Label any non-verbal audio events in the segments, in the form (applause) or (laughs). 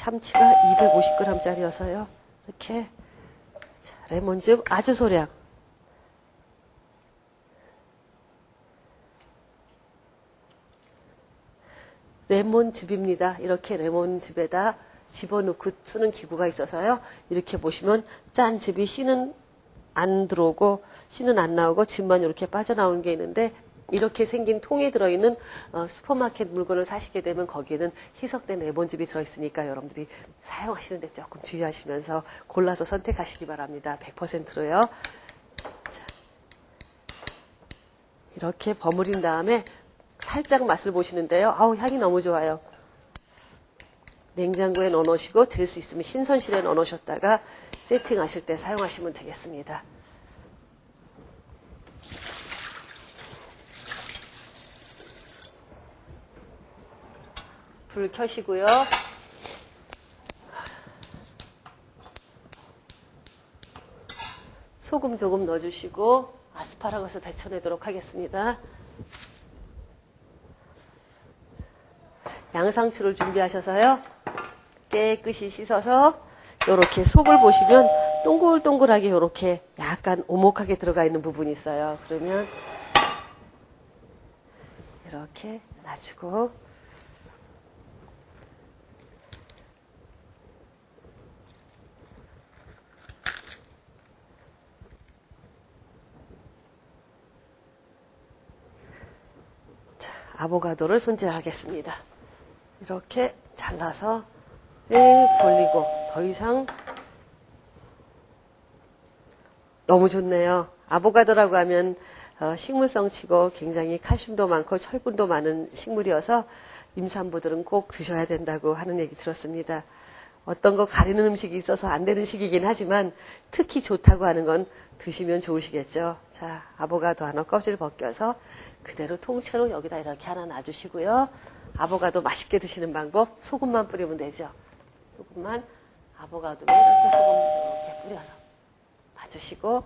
참치가 250g짜리여서요. 이렇게 자, 레몬즙 아주 소량. 레몬즙입니다. 이렇게 레몬즙에다 집어넣고 쓰는 기구가 있어서요. 이렇게 보시면 짠 즙이 씨는 안 들어오고 씨는 안 나오고 즙만 이렇게 빠져나오는 게 있는데 이렇게 생긴 통에 들어있는 어, 슈퍼마켓 물건을 사시게 되면 거기에는 희석된 레몬즙이 들어있으니까 여러분들이 사용하시는데 조금 주의하시면서 골라서 선택하시기 바랍니다. 100%로요. 자, 이렇게 버무린 다음에 살짝 맛을 보시는데요. 아우 향이 너무 좋아요. 냉장고에 넣어 놓으시고 될 수 있으면 신선실에 넣어 놓으셨다가 세팅하실 때 사용하시면 되겠습니다. 불 켜시고요. 소금 조금 넣어주시고 아스파라거스 데쳐내도록 하겠습니다. 양상추를 준비하셔서요. 깨끗이 씻어서 이렇게 속을 보시면 동글동글하게 이렇게 약간 오목하게 들어가 있는 부분이 있어요. 그러면 이렇게 놔주고 자, 아보가도를 손질하겠습니다. 이렇게 잘라서 예, 돌리고 더 이상 너무 좋네요. 아보가도라고 하면 어, 식물성치고 굉장히 칼슘도 많고 철분도 많은 식물이어서 임산부들은 꼭 드셔야 된다고 하는 얘기 들었습니다. 어떤 거 가리는 음식이 있어서 안 되는 시기긴 하지만 특히 좋다고 하는 건 드시면 좋으시겠죠. 자, 아보가도 하나 껍질 벗겨서 그대로 통째로 여기다 이렇게 하나 놔주시고요. 아보가도 맛있게 드시는 방법 소금만 뿌리면 되죠. 소금만 아보가도에 이렇게 소금 이렇게 뿌려서 놔주시고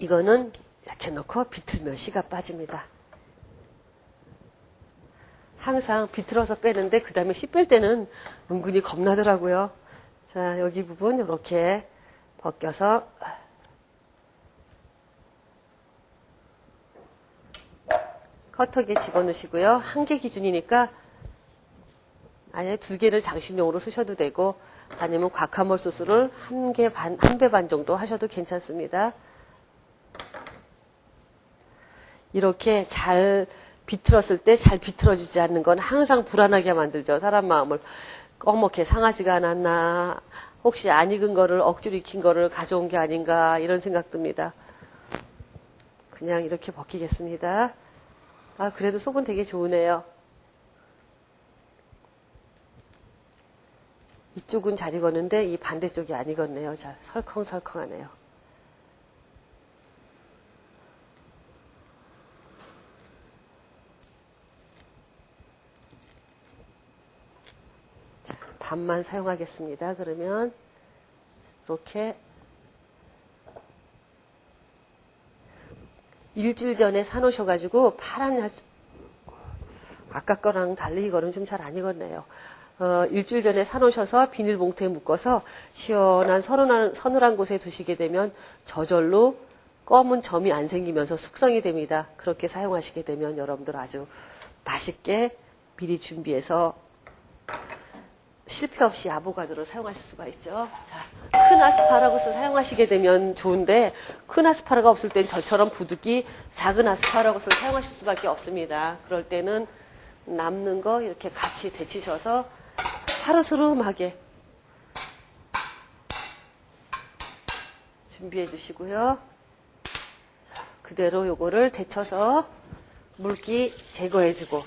이거는 이렇게 넣고 비틀면 씨가 빠집니다. 항상 비틀어서 빼는데 그 다음에 씨 뺄 때는 은근히 겁나더라고요. 자 여기 부분 이렇게 벗겨서 커터기에 집어넣으시고요. 한 개 기준이니까 아예 두 개를 장식용으로 쓰셔도 되고 아니면 과카몰 소스를 한 개 반, 한 배 반 정도 하셔도 괜찮습니다. 이렇게 잘 비틀었을 때 잘 비틀어지지 않는 건 항상 불안하게 만들죠. 사람 마음을 꺼멓게 상하지가 않았나 혹시 안 익은 거를 억지로 익힌 거를 가져온 게 아닌가 이런 생각 듭니다. 그냥 이렇게 벗기겠습니다. 아 그래도 속은 되게 좋으네요. 이쪽은 잘 익었는데 이 반대쪽이 안 익었네요. 잘 설컹설컹하네요. 반만 사용하겠습니다. 그러면 이렇게 일주일 전에 사놓으셔가지고 파란 야- 아까 거랑 달리 이거는 좀 잘 안 익었네요. 어, 일주일 전에 사놓으셔서 비닐봉투에 묶어서 시원한 서늘한, 서늘한 곳에 두시게 되면 저절로 검은 점이 안 생기면서 숙성이 됩니다. 그렇게 사용하시게 되면 여러분들 아주 맛있게 미리 준비해서 실패 없이 아보가도를 사용하실 수가 있죠. 자, 큰 아스파라거스 사용하시게 되면 좋은데 큰 아스파라가 없을 땐 저처럼 부득이 작은 아스파라거스를 사용하실 수밖에 없습니다. 그럴 때는 남는 거 이렇게 같이 데치셔서 파르스름하게 준비해 주시고요. 자, 그대로 요거를 데쳐서 물기 제거해 주고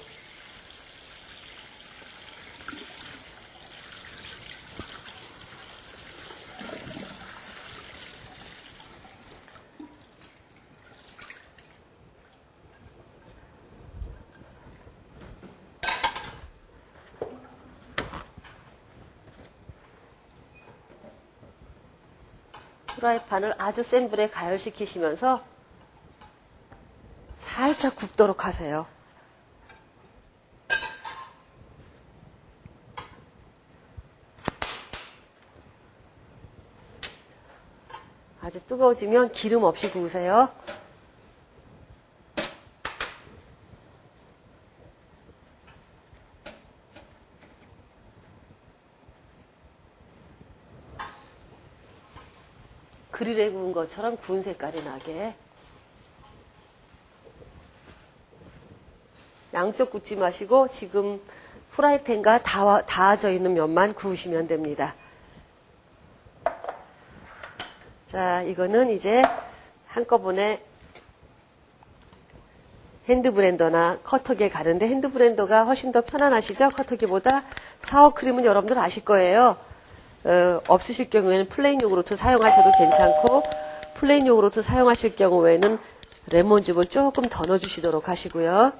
프라이팬을 아주 센 불에 가열시키시면서 살짝 굽도록 하세요. 아주 뜨거워지면 기름 없이 구우세요. 그릴에 구운 것처럼 구운 색깔이 나게 양쪽 굽지 마시고 지금 후라이팬과 닿아, 닿아져 있는 면만 구우시면 됩니다. 자, 이거는 이제 한꺼번에 핸드브렌더나 커터기에 가는데 핸드브렌더가 훨씬 더 편안하시죠? 커터기보다 사워크림은 여러분들 아실 거예요. 어, 없으실 경우에는 플레인 요구르트 사용하셔도 괜찮고 플레인 요구르트 사용하실 경우에는 레몬즙을 조금 더 넣어주시도록 하시고요.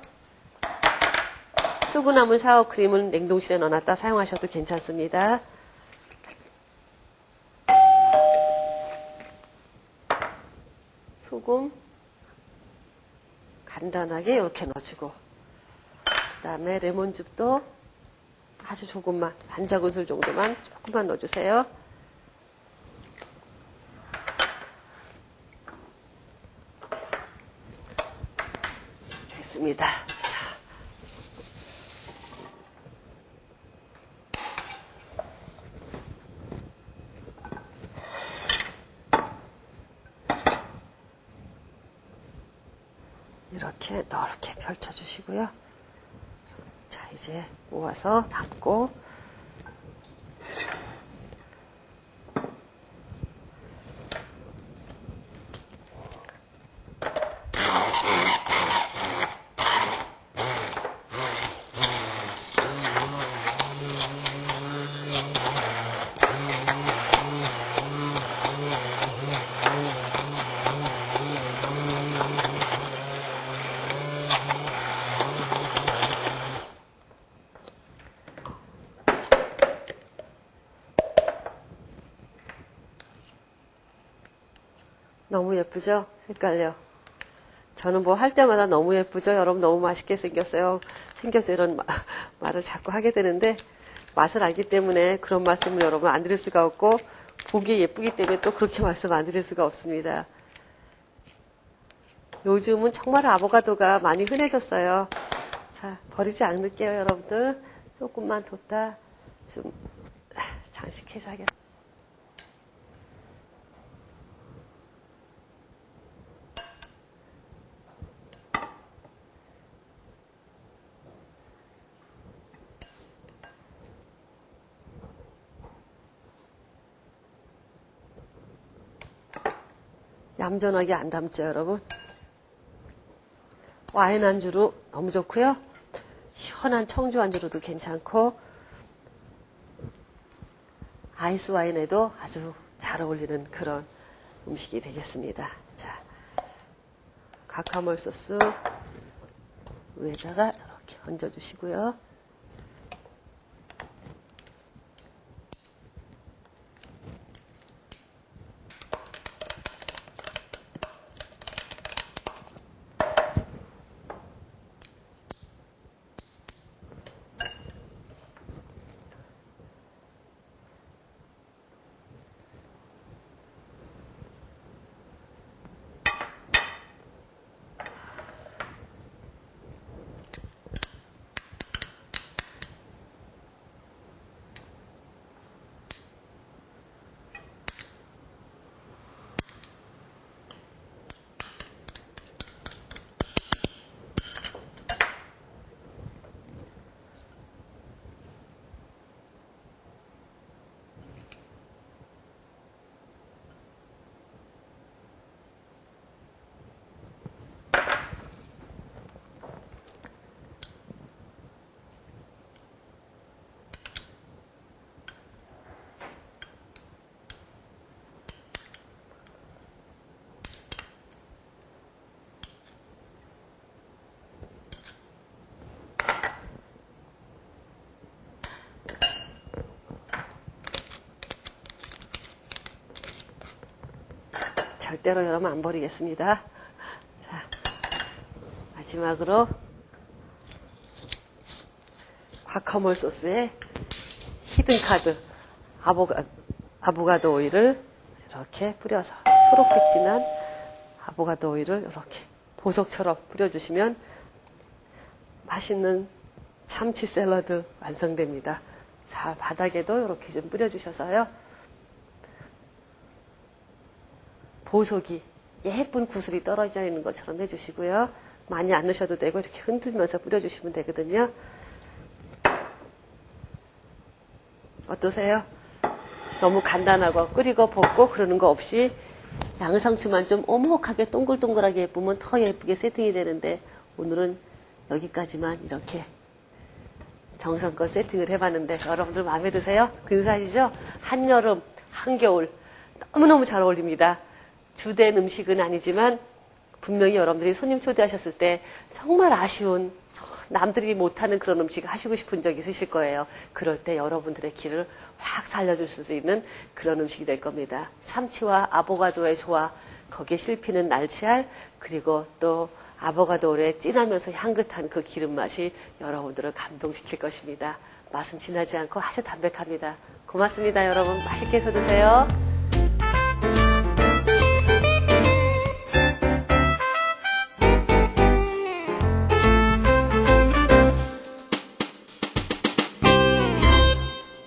쓰고 남은 사워크림은 냉동실에 넣어놨다 사용하셔도 괜찮습니다. 소금 간단하게 이렇게 넣어주고 그 다음에 레몬즙도 아주 조금만 반 작은술 정도만 조금만 넣어주세요. 됐습니다. 자. 이렇게 넓게 펼쳐주시고요. 자, 이제 모아서 담고 너무 예쁘죠? 색깔요. 저는 뭐 할 때마다 너무 예쁘죠? 여러분 너무 맛있게 생겼어요. 생겼죠? 이런 마- (laughs) 말을 자꾸 하게 되는데 맛을 알기 때문에 그런 말씀을 여러분 안 드릴 수가 없고 보기 예쁘기 때문에 또 그렇게 (laughs) 말씀 안 드릴 수가 없습니다. 요즘은 정말 아보가도가 많이 흔해졌어요. 자, 버리지 않을게요, 여러분들. 조금만 뒀다 좀 장식해서 하겠습니다. 얌전하게 안 담죠, 여러분? 와인 안주로 너무 좋고요. 시원한 청주 안주로도 괜찮고 아이스 와인에도 아주 잘 어울리는 그런 음식이 되겠습니다. 자, 카카몰 소스 위에다가 이렇게 얹어주시고요. 절대로 여러분 안 버리겠습니다. 자, 마지막으로 과카몰 소스에 히든 카드 아보가, 아보가도 오일을 이렇게 뿌려서 초록빛 진한 아보가도 오일을 이렇게 보석처럼 뿌려주시면 맛있는 참치 샐러드 완성됩니다. 자, 바닥에도 이렇게 좀 뿌려주셔서요. 보석이 예쁜 구슬이 떨어져 있는 것처럼 해주시고요. 많이 안 넣으셔도 되고 이렇게 흔들면서 뿌려주시면 되거든요. 어떠세요? 너무 간단하고 끓이고 볶고 그러는 거 없이 양상추만 좀 오목하게 동글동글하게 예쁘면 더 예쁘게 세팅이 되는데 오늘은 여기까지만 이렇게 정성껏 세팅을 해봤는데 여러분들 마음에 드세요? 근사하시죠? 한여름, 한겨울 너무너무 잘 어울립니다. 주된 음식은 아니지만 분명히 여러분들이 손님 초대하셨을 때 정말 아쉬운 남들이 못하는 그런 음식 하시고 싶은 적 있으실 거예요. 그럴 때 여러분들의 길을 확 살려줄 수 있는 그런 음식이 될 겁니다. 참치와 아보가도의 조화, 거기에 씹히는 날치알, 그리고 또 아보가도의 진하면서 향긋한 그 기름 맛이 여러분들을 감동시킬 것입니다. 맛은 진하지 않고 아주 담백합니다. 고맙습니다, 여러분. 맛있게 해서 드세요.